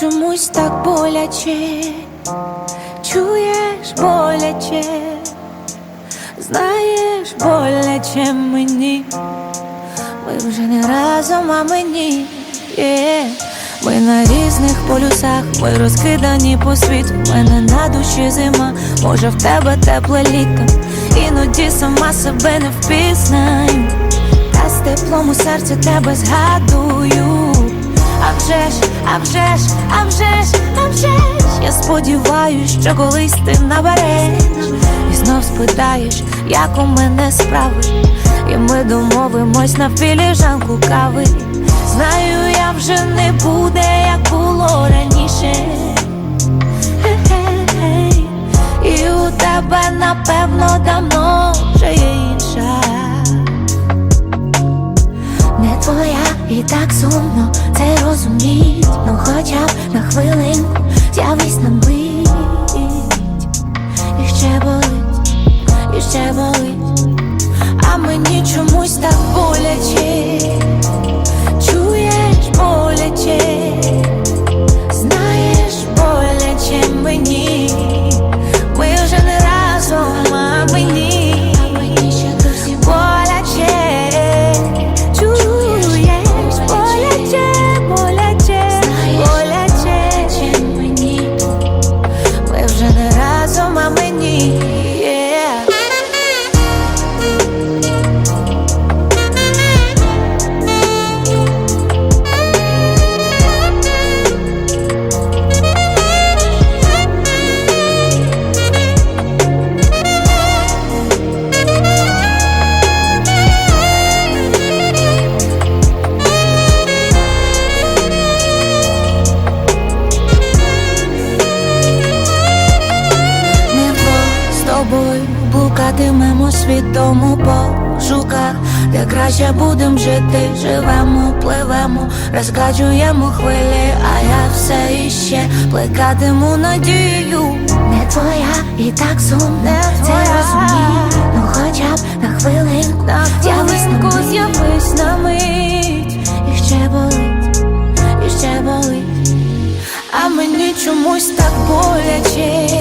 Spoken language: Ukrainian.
чомусь так боляче, чуєш боляче, знаєш боляче мені, ми вже не разом, а мені є. Ми на різних полюсах, ми розкидані по світу. В мене на душі зима, може в тебе тепле літо. Іноді сама себе не впізнаю. Та з теплом у серці тебе згадую. А вже ж, а вже ж, а вже ж, Я сподіваюсь, що колись ти набереш. І знов спитаєш, як у мене справи. І ми домовимось на філіжанку кави. Знаю, я вже не буде, як було раніше. І у тебе, напевно, давно і так сумно це розуміть, ну хоча б на хвилинку з'явись на мить. І ще болить, і ще болить, а мені чомусь так боляче, тобою блукатимемо світому пошуках, де краще будем жити, живемо, пливемо, розкачуємо хвилі, а я все іще плекатиму надію. Не твоя і так сумно, це розумію, ну хоча б на хвилинку, на мить, з'явись на мить, і ще болить, і ще болить. А мені чомусь так боляче,